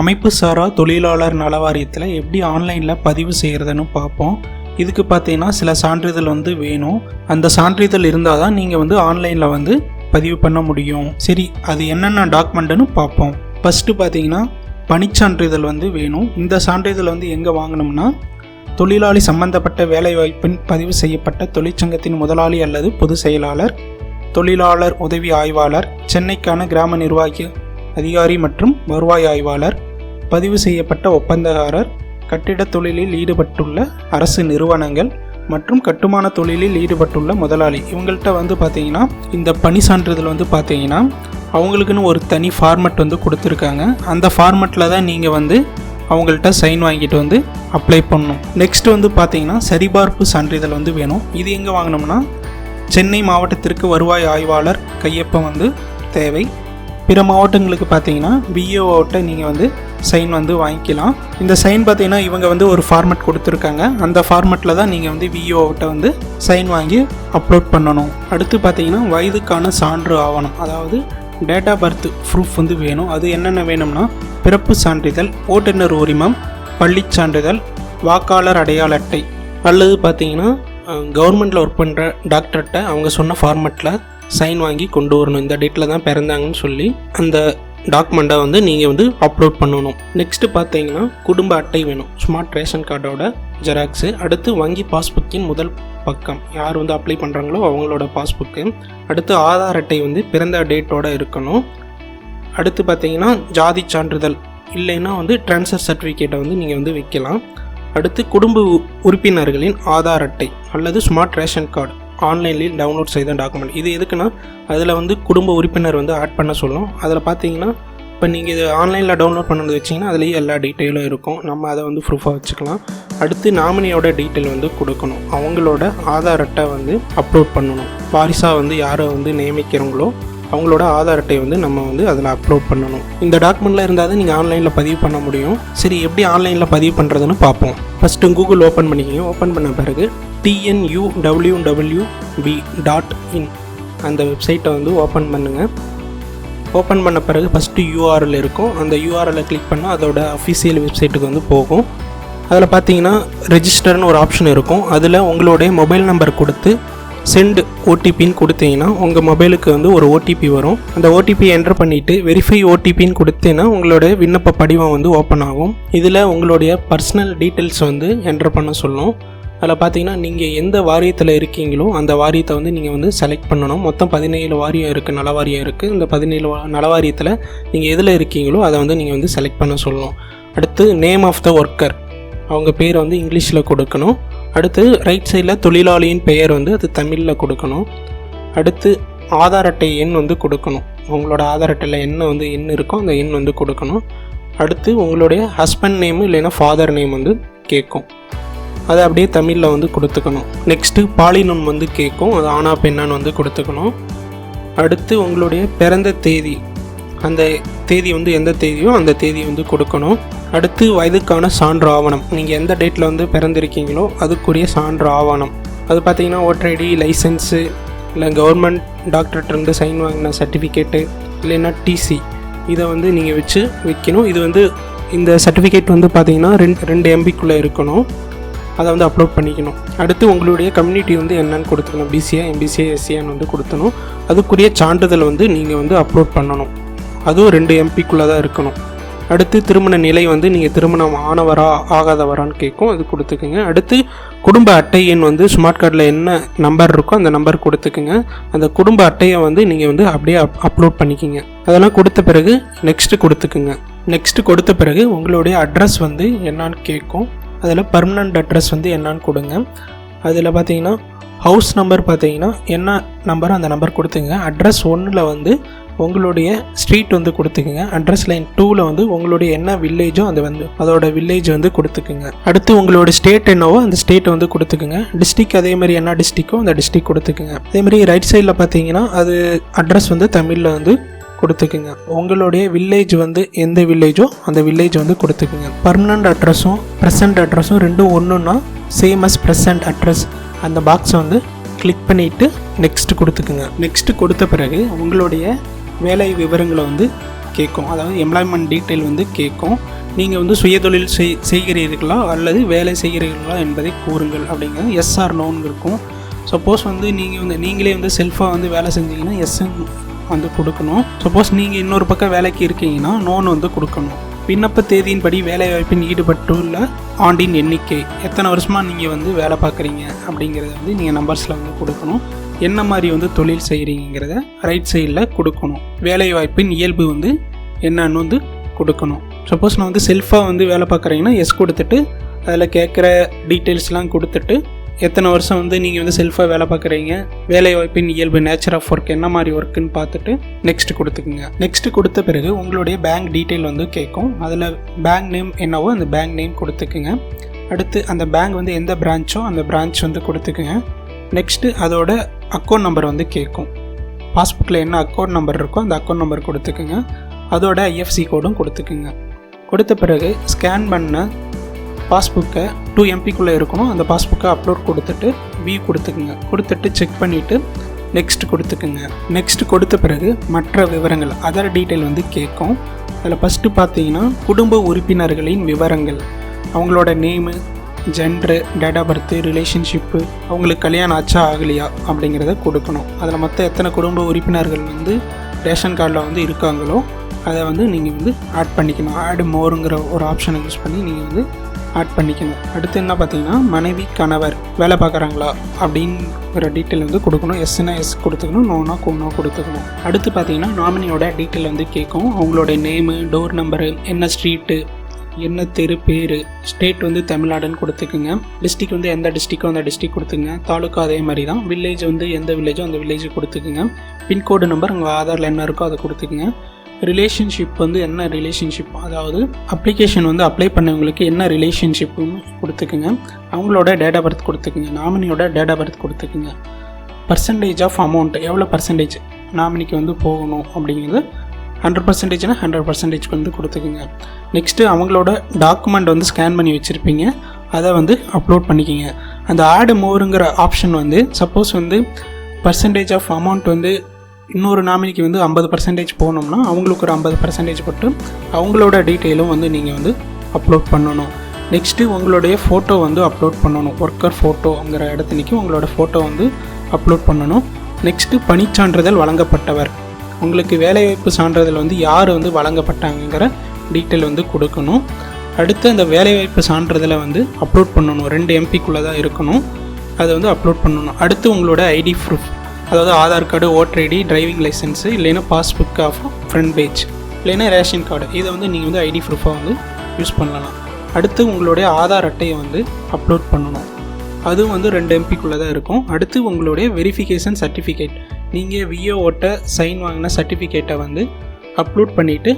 அமைப்பு சாரா தொழிலாளர் நல வாரியத்தில் எப்படி ஆன்லைனில் பதிவு செய்கிறதுன்னு பார்ப்போம். இதுக்கு பார்த்தீங்கன்னா சில சான்றிதழ் வந்து வேணும். அந்த சான்றிதழ் இருந்தால் தான் நீங்கள் வந்து ஆன்லைனில் வந்து பதிவு பண்ண முடியும். சரி அது என்னென்ன டாக்குமெண்ட்டுன்னு பார்ப்போம். ஃபஸ்ட்டு பார்த்தீங்கன்னா பணிச்சான்றிதழ் வந்து வேணும். இந்த சான்றிதழ் வந்து எங்கே வாங்கினோம்னா தொழிலாளி சம்பந்தப்பட்ட வேலைவாய்ப்பின் பதிவு செய்யப்பட்ட தொழிற்சங்கத்தின் முதலாளி அல்லது பொதுச் செயலாளர் தொழிலாளர் உதவி ஆய்வாளர் சென்னைக்கான கிராம நிர்வாகி அதிகாரி மற்றும் வருவாய் ஆய்வாளர் பதிவு செய்யப்பட்ட ஒப்பந்தக்காரர் கட்டிடத் தொழிலில் ஈடுபட்டுள்ள அரசு நிறுவனங்கள் மற்றும் கட்டுமான தொழிலில் ஈடுபட்டுள்ள முதலாளி. இவங்கள்ட்ட வந்து பார்த்தீங்கன்னா இந்த பணி சான்றிதழ் வந்து பார்த்தீங்கன்னா அவங்களுக்குன்னு ஒரு தனி ஃபார்மெட் வந்து கொடுத்துருக்காங்க. அந்த ஃபார்மெட்டில் தான் நீங்கள் வந்து அவங்கள்ட்ட சைன் வாங்கிட்டு வந்து அப்ளை பண்ணணும். நெக்ஸ்ட் வந்து பார்த்தீங்கன்னா சரிபார்ப்பு சான்றிதழ் வந்து வேணும். இது எங்கே வாங்கினோம்னா சென்னை மாவட்டத்திற்கு வருவாய் ஆய்வாளர் கையொப்பம் வந்து தேவை. பிற மாவட்டங்களுக்கு பார்த்தீங்கன்னா பிஏஓட்ட நீங்கள் வந்து சைன் வந்து வாங்கிக்கலாம். இந்த சைன் பார்த்தீங்கன்னா இவங்க வந்து ஒரு ஃபார்மெட் கொடுத்துருக்காங்க. அந்த ஃபார்மெட்டில் தான் நீங்கள் வந்து விஓஓட்ட வந்து சைன் வாங்கி அப்லோட் பண்ணணும். அடுத்து பார்த்தீங்கன்னா வயதுக்கான சான்று ஆவணம் அதாவது டேட் ஆஃப் பர்த் ப்ரூஃப் வந்து வேணும். அது என்னென்ன வேணும்னா பிறப்பு சான்றிதழ் ஓட்டுநர் உரிமம் பள்ளிச் சான்றிதழ் வாக்காளர் அடையாள அட்டை அல்லது பார்த்தீங்கன்னா கவர்மெண்ட்டில் ஒர்க் பண்ணுற டாக்டர்கிட்ட அவங்க சொன்ன ஃபார்மெட்டில் சைன் வாங்கி கொண்டு வரணும். இந்த டேட்டில் தான் பிறந்தாங்கன்னு சொல்லி அந்த டாக்குமெண்ட்டை வந்து நீங்கள் வந்து அப்லோட் பண்ணணும். நெக்ஸ்ட்டு பார்த்தீங்கன்னா குடும்ப அட்டை வேணும். ஸ்மார்ட் ரேஷன் கார்டோட ஜெராக்ஸு அடுத்து வங்கி பாஸ்புக்கின் முதல் பக்கம். யார் வந்து அப்ளை பண்ணுறாங்களோ அவங்களோட பாஸ்புக்கு அடுத்து ஆதார் அட்டை வந்து பிறந்த டேட்டோட இருக்கணும். அடுத்து பார்த்தீங்கன்னா ஜாதி சான்றிதழ். இல்லைன்னா வந்து ட்ரான்ஸ்ஃபர் சர்டிஃபிகேட்டை வந்து நீங்கள் வந்து வைக்கலாம். அடுத்து குடும்ப உ- உறுப்பினர்களின் ஆதார் அட்டை அல்லது ஸ்மார்ட் ரேஷன் கார்டு ஆன்லைனில் டவுன்லோட் செய்த டாக்குமெண்ட் இது எதுக்குன்னா அதில் வந்து குடும்ப உறுப்பினர் வந்து ஆட் பண்ண சொல்லும். அதில் பார்த்தீங்கன்னா இப்போ நீங்கள் இது ஆன்லைனில் டவுன்லோட் பண்ணது வச்சிங்கன்னா அதுலேயே எல்லா டீட்டெயிலும் இருக்கும். நம்ம அதை வந்து ப்ரூஃபாக வச்சுக்கலாம். அடுத்து நாமினியோட டீட்டெயில் வந்து கொடுக்கணும். அவங்களோட ஆதார் அட்டை வந்து அப்லோட் பண்ணணும். வாரிசாக வந்து யாரை வந்து நியமிக்கிறவங்களோ அவங்களோட ஆதார் அட்டை வந்து நம்ம வந்து அதில் அப்லோட் பண்ணணும். இந்த டாக்குமெண்ட்டில் இருந்தால் தான் நீங்கள் ஆன்லைனில் பதிவு பண்ண முடியும். சரி எப்படி ஆன்லைனில் பதிவு பண்ணுறதுன்னு பார்ப்போம். ஃபஸ்ட்டு கூகுள் ஓப்பன் பண்ணிக்கோங்க. ஓப்பன் பண்ண பிறகு TNU W W B dot in அந்த வெப்சைட்டை வந்து ஓப்பன் பண்ணுங்கள் ஓப்பன் பண்ண பிறகு ஃபஸ்ட்டு யூஆர்எல் இருக்கும். அந்த யூஆர்எல்லை கிளிக் பண்ணால் அதோட அஃபிஷியல் வெப்சைட்டுக்கு வந்து போகும். அதில் பார்த்தீங்கன்னா ரெஜிஸ்டர்னு ஒரு ஆப்ஷன் இருக்கும். அதில் உங்களுடைய மொபைல் நம்பர் கொடுத்து சென்ட் ஓடிபின்னு கொடுத்தீங்கன்னா உங்கள் மொபைலுக்கு வந்து ஒரு ஓடிபி வரும். அந்த ஓடிபி என்டர் பண்ணிவிட்டு வெரிஃபை ஓடிபின்னு கொடுத்தீங்கன்னா உங்களுடைய விண்ணப்ப படிவம் வந்து ஓப்பன் ஆகும். இதில் உங்களுடைய பர்சனல் டீட்டெயில்ஸ் வந்து என்டர் பண்ண சொல்லும். அதில் பார்த்தீங்கன்னா நீங்கள் எந்த வாரியத்தில் இருக்கீங்களோ அந்த வாரியத்தை வந்து நீங்கள் வந்து செலக்ட் பண்ணணும். மொத்தம் பதினேழு வாரியம் இருக்குது நல வாரியம் இருக்குது இந்த பதினேழு வா- நல வாரியத்தில் நீங்கள் எதில் இருக்கீங்களோ அதை வந்து நீங்கள் வந்து செலக்ட் பண்ண சொல்லணும் அடுத்து நேம் ஆஃப் த ஒர்க்கர் அவங்க பேர் வந்து இங்கிலீஷில் கொடுக்கணும். அடுத்து ரைட் சைடில் தொழிலாளியின் பெயர் வந்து அது தமிழில் கொடுக்கணும். அடுத்து ஆதார் அட்டை எண் வந்து கொடுக்கணும். உங்களோட ஆதார் அட்டையில் என்ன வந்து எண் இருக்கோ அந்த எண் வந்து கொடுக்கணும். அடுத்து உங்களுடைய ஹஸ்பண்ட் நேம் இல்லைன்னா ஃபாதர் நேம் வந்து கேட்கும். அதை அப்படியே தமிழில் வந்து கொடுத்துக்கணும். நெக்ஸ்ட்டு பாலினம் வந்து கேட்கும். அது ஆனா பெண்ணான்னு வந்து கொடுத்துக்கணும். அடுத்து உங்களுடைய பிறந்த தேதி. அந்த தேதி வந்து எந்த தேதியோ அந்த தேதி வந்து கொடுக்கணும். அடுத்து வயதுக்கான சான்று ஆவணம் நீங்கள் எந்த டேட்டில் வந்து பிறந்திருக்கீங்களோ அதுக்குரிய சான்று ஆவணம் அது பார்த்தீங்கன்னா ஓட்டர் ஐடி லைசன்ஸு இல்லை கவர்மெண்ட் டாக்டர்கிட்டருந்து சைன் வாங்கின சர்டிஃபிகேட்டு இல்லைன்னா டிசி இதை வந்து நீங்கள் வச்சு வைக்கணும். இது வந்து இந்த சர்டிஃபிகேட் வந்து பார்த்தீங்கன்னா ரெண்டு ரெண்டு எம்பிக்குள்ளே இருக்கணும். அதை வந்து அப்லோட் பண்ணிக்கணும். அடுத்து உங்களுடைய கம்யூனிட்டி வந்து என்னன்னு கொடுத்துக்கணும். பிசிஏ எம்பிசிஏ எஸ்சிஏன்னு வந்து கொடுத்தணும். அதுக்குரிய சான்றிதழ் வந்து நீங்கள் வந்து அப்லோட் பண்ணணும். அதுவும் ரெண்டு எம்பிக்குள்ளே தான் இருக்கணும். அடுத்து திருமண நிலை வந்து நீங்கள் திருமணம் ஆனவரா ஆகாதவரான்னு கேட்கும். அது கொடுத்துக்குங்க. அடுத்து குடும்ப அட்டை எண் வந்து ஸ்மார்ட் கார்டில் என்ன நம்பர் இருக்கோ அந்த நம்பர் கொடுத்துக்குங்க. அந்த குடும்ப அட்டையை வந்து நீங்கள் வந்து அப்படியே அப் அப்லோட் பண்ணிக்கிங்க. அதெல்லாம் கொடுத்த பிறகு நெக்ஸ்ட்டு கொடுத்துக்குங்க. நெக்ஸ்ட்டு கொடுத்த பிறகு உங்களுடைய அட்ரஸ் வந்து என்னான்னு கேட்கும். அதில் பர்மனண்ட் அட்ரஸ் வந்து என்னான்னு கொடுங்க. அதில் பார்த்தீங்கன்னா ஹவுஸ் நம்பர் பார்த்தீங்கன்னா என்ன நம்பர் அந்த நம்பர் கொடுத்துங்க அட்ரஸ் ஒன்றில் வந்து உங்களுடைய ஸ்ட்ரீட் வந்து கொடுத்துக்குங்க. அட்ரஸ் லைன் டூவில் வந்து உங்களுடைய என்ன வில்லேஜோ அந்த வந்து அதோட வில்லேஜ் வந்து கொடுத்துக்குங்க. அடுத்து உங்களோட ஸ்டேட் என்னவோ அந்த ஸ்டேட் வந்து கொடுத்துக்குங்க. டிஸ்ட்ரிக் அதே மாதிரி என்ன டிஸ்ட்ரிக்கோ அந்த டிஸ்ட்ரிக் கொடுத்துக்குங்க. அதே மாதிரி ரைட் சைடில் பார்த்தீங்கன்னா அது அட்ரஸ் வந்து தமிழில் வந்து கொடுத்துக்குங்க. உங்களுடைய வில்லேஜ் வந்து எந்த வில்லேஜோ அந்த வில்லேஜ் வந்து கொடுத்துக்குங்க. பர்மனண்ட் அட்ரஸும் ப்ரெசன்ட் அட்ரஸும் ரெண்டும் ஒன்றுன்னா சேம் அஸ் ப்ரெசன்ட் அட்ரஸ் அந்த பாக்ஸை வந்து கிளிக் பண்ணிவிட்டு நெக்ஸ்ட் கொடுத்துக்குங்க. நெக்ஸ்ட் கொடுத்த பிறகு உங்களுடைய வேலை விவரங்களை வந்து கேட்கும். அதாவது எம்ப்ளாய்மெண்ட் டீட்டெயில் வந்து கேட்கும். நீங்கள் வந்து சுயதொழில் செய் செய்கிறீர்களா? அல்லது வேலை செய்கிறீர்களா என்பதை கூறுங்கள் அப்படிங்கிறது எஸ்ஆர் நோன் இருக்கும். சப்போஸ் வந்து நீங்கள் வந்து நீங்களே வந்து செல்ஃபாக வந்து வேலை செஞ்சீங்கன்னா எஸ்என் வந்து கொடுக்கணும். சப்போஸ் நீங்கள் இன்னொரு பக்கம் வேலைக்கு இருக்கீங்கன்னா நோன் வந்து கொடுக்கணும். விண்ணப்ப தேதியின்படி வேலைவாய்ப்பில் ஈடுபட்டுள்ள ஆண்டின் எண்ணிக்கை. எத்தனை வருஷமாக நீங்கள் வந்து வேலை பார்க்குறீங்க அப்படிங்கிறத வந்து நீங்கள் நம்பர்ஸில் வந்து கொடுக்கணும். என்ன மாதிரி வந்து தொழில் செய்கிறீங்கிறத ரைட் சைடில் கொடுக்கணும். வேலைவாய்ப்பின் இயல்பு வந்து என்னன்னு வந்து கொடுக்கணும். சப்போஸ் நான் வந்து செல்ஃபாக வந்து வேலை பார்க்குறீங்கன்னா எஸ் கொடுத்துட்டு அதில் கேட்குற டீட்டெயில்ஸ்லாம் கொடுத்துட்டு எத்தனை வருஷம் வந்து நீங்கள் வந்து செல்ஃபாக வேலை பார்க்குறீங்க? வேலை வாய்ப்பின் இயல்பு நேச்சர் ஆஃப் ஒர்க் என்ன மாதிரி ஒர்க்குன்னு பார்த்துட்டு நெக்ஸ்ட் கொடுத்துக்குங்க. நெக்ஸ்ட் கொடுத்த பிறகு உங்களுடைய பேங்க் டீட்டெயில் வந்து கேட்கும். அதில் பேங்க் நேம் என்னவோ அந்த பேங்க் நேம் கொடுத்துக்குங்க. அடுத்து அந்த பேங்க் வந்து எந்த பிரான்ச்சோ அந்த பிரான்ச் வந்து கொடுத்துக்குங்க. நெக்ஸ்ட்டு அதோட அக்கௌண்ட் நம்பர் வந்து கேட்கும். பாஸ்புக்கில் என்ன அக்கௌண்ட் நம்பர் இருக்கோ அந்த அக்கௌண்ட் நம்பர் கொடுத்துக்குங்க. அதோட ஐஎஃப்சி கோடும் கொடுத்துக்குங்க. கொடுத்த பிறகு ஸ்கேன் பண்ண பாஸ்புக்கை டூ எம்பிக்குள்ளே இருக்கணும். அந்த பாஸ்புக்கை அப்லோட் கொடுத்துட்டு வியூ கொடுத்துக்குங்க. கொடுத்துட்டு செக் பண்ணிவிட்டு நெக்ஸ்ட் கொடுத்துக்குங்க. நெக்ஸ்ட் கொடுத்த பிறகு மற்ற விவரங்கள் அதர் டீட்டெயில் வந்து கேட்கும். அதில் ஃபஸ்ட்டு பார்த்தீங்கன்னா குடும்ப உறுப்பினர்களின் விவரங்கள். அவங்களோட name gender date of birth relationship அவங்களுக்கு கல்யாணம் ஆச்சா ஆகலையா அப்படிங்கிறத கொடுக்கணும். அதில் மொத்தம் எத்தனை குடும்ப உறுப்பினர்கள் வந்து ரேஷன் கார்டில் வந்து இருக்காங்களோ அதை வந்து நீங்கள் வந்து ஆட் பண்ணிக்கணும். ஆட் மோருங்கிற ஒரு ஆப்ஷனை யூஸ் பண்ணி நீங்கள் வந்து ஆட் பண்ணிக்கணும். அடுத்து என்ன பார்த்தீங்கன்னா மனைவி கணவர் வேலை பார்க்குறாங்களா அப்படிங்கிற டீட்டெயில் வந்து கொடுக்கணும். எஸ்னா எஸ் கொடுத்துக்கணும் நோனா நோ கொடுத்துக்கணும். அடுத்து பார்த்தீங்கன்னா நாமினியோட டீட்டெயில் வந்து கேட்கும். அவங்களோட நேமு டோர் நம்பரு என்ன ஸ்ட்ரீட்டு என்ன தெரு பேர் ஸ்டேட் வந்து தமிழ்நாடுன்னு கொடுத்துக்குங்க. டிஸ்ட்ரிக் வந்து எந்த டிஸ்ட்ரிக்கோ அந்த டிஸ்ட்ரிக் கொடுத்துங்க தாலுக்கா அதே மாதிரி தான். வில்லேஜ் வந்து எந்த வில்லேஜோ அந்த வில்லேஜ் கொடுத்துக்குங்க. பின்கோடு நம்பர் உங்கள் ஆதாரில் என்ன இருக்கோ அதை கொடுத்துக்குங்க. ரிலேஷன்ஷிப் வந்து என்ன ரிலேஷன்ஷிப் அதாவது அப்ளிகேஷன் வந்து அப்ளை பண்ணவங்களுக்கு என்ன ரிலேஷன்ஷிப்புன்னு கொடுத்துக்குங்க. அவங்களோட டேட் ஆஃப் பர்த் கொடுத்துக்குங்க. நாமினியோட டேட் ஆஃப் பர்த் கொடுத்துக்குங்க. பர்சன்டேஜ் ஆஃப் அமௌண்ட் எவ்வளோ பர்சன்டேஜ் நாமினிக்கு வந்து போகணும் அப்படிங்கிறது ஹண்ட்ரட் பர்சன்டேஜ்னா ஹண்ட்ரட் பர்சன்டேஜ் வந்து கொடுத்துக்குங்க. நெக்ஸ்ட்டு அவங்களோட டாக்குமெண்ட் வந்து ஸ்கேன் பண்ணி வச்சுருப்பீங்க. அதை வந்து அப்லோட் பண்ணிக்கிங்க. அந்த ஆடு மோருங்கிற ஆப்ஷன் வந்து சப்போஸ் வந்து பர்சன்டேஜ் ஆஃப் அமௌண்ட் வந்து இன்னொரு நாமினிக்கு வந்து ஐம்பது பர்சன்டேஜ் போனோம்னா அவங்களுக்கு ஒரு ஐம்பது பர்சன்டேஜ் போட்டு அவங்களோட டீட்டெயிலும் வந்து நீங்கள் வந்து அப்லோட் பண்ணணும். நெக்ஸ்ட்டு உங்களுடைய ஃபோட்டோ வந்து அப்லோட் பண்ணணும். ஒர்க்கர் ஃபோட்டோங்கிற இடத்துலைக்கு உங்களோட ஃபோட்டோ வந்து அப்லோட் பண்ணணும். நெக்ஸ்ட்டு பணிச்சான்றிதழ் வழங்கப்பட்டவர். உங்களுக்கு வேலைவாய்ப்பு சான்றிதழ் வந்து யார் வந்து வழங்கப்பட்டாங்கங்கிற டீட்டெயில் வந்து கொடுக்கணும். அடுத்து அந்த வேலைவாய்ப்பு சான்றிதழை வந்து அப்லோட் பண்ணணும். ரெண்டு எம்பிக்குள்ளே தான் இருக்கணும். அதை வந்து அப்லோட் பண்ணணும். அடுத்து உங்களோட ஐடி ப்ரூஃப் அதாவது Aadhaar card voter ID driving licence இல்லைன்னா பாஸ்புக் ஆஃப் ஃப்ரண்ட் பேஜ் இல்லைன்னா ரேஷன் கார்டு இதை வந்து நீங்கள் வந்து ஐடி ப்ரூஃபாக வந்து யூஸ் பண்ணலாம். அடுத்து உங்களுடைய ஆதார் அட்டையை வந்து அப்லோட் பண்ணணும். அதுவும் வந்து ரெண்டு எம்பிக்குள்ளே தான் இருக்கும். அடுத்து உங்களுடைய வெரிஃபிகேஷன் சர்டிஃபிகேட் நீங்கள் விஓஓட்ட சைன் வாங்கின சர்டிஃபிகேட்டை வந்து அப்லோட் பண்ணிவிட்டு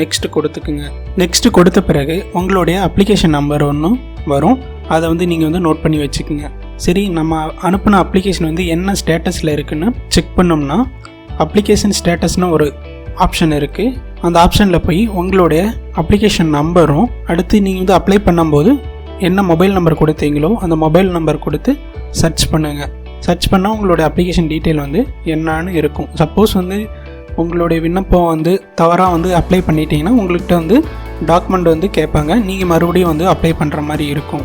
நெக்ஸ்ட்டு கொடுத்துக்குங்க. நெக்ஸ்ட்டு கொடுத்த பிறகு உங்களுடைய அப்ளிகேஷன் நம்பர் ஒன்றும் வரும். அதை வந்து நீங்கள் வந்து நோட் பண்ணி வச்சுக்கோங்க. சரி நம்ம அனுப்பின அப்ளிகேஷன் வந்து என்ன ஸ்டேட்டஸில் இருக்குன்னு செக் பண்ணோம்னா அப்ளிகேஷன் ஸ்டேட்டஸ்னு ஒரு ஆப்ஷன் இருக்குது அந்த ஆப்ஷனில் போய் உங்களுடைய அப்ளிகேஷன் நம்பரும் அடுத்து நீங்கள் வந்து அப்ளை பண்ணும்போது என்ன மொபைல் நம்பர் கொடுத்தீங்களோ அந்த மொபைல் நம்பர் கொடுத்து சர்ச் பண்ணுங்கள் சர்ச் பண்ணால் உங்களுடைய அப்ளிகேஷன் டீட்டெயில் வந்து என்னான்னு இருக்கும். சப்போஸ் வந்து உங்களுடைய விண்ணப்பம் வந்து தவறாக வந்து அப்ளை பண்ணிட்டீங்கன்னா உங்கள்கிட்ட வந்து டாக்குமெண்ட் வந்து கேட்பாங்க. நீங்கள் மறுபடியும் வந்து அப்ளை பண்ணுற மாதிரி இருக்கும்.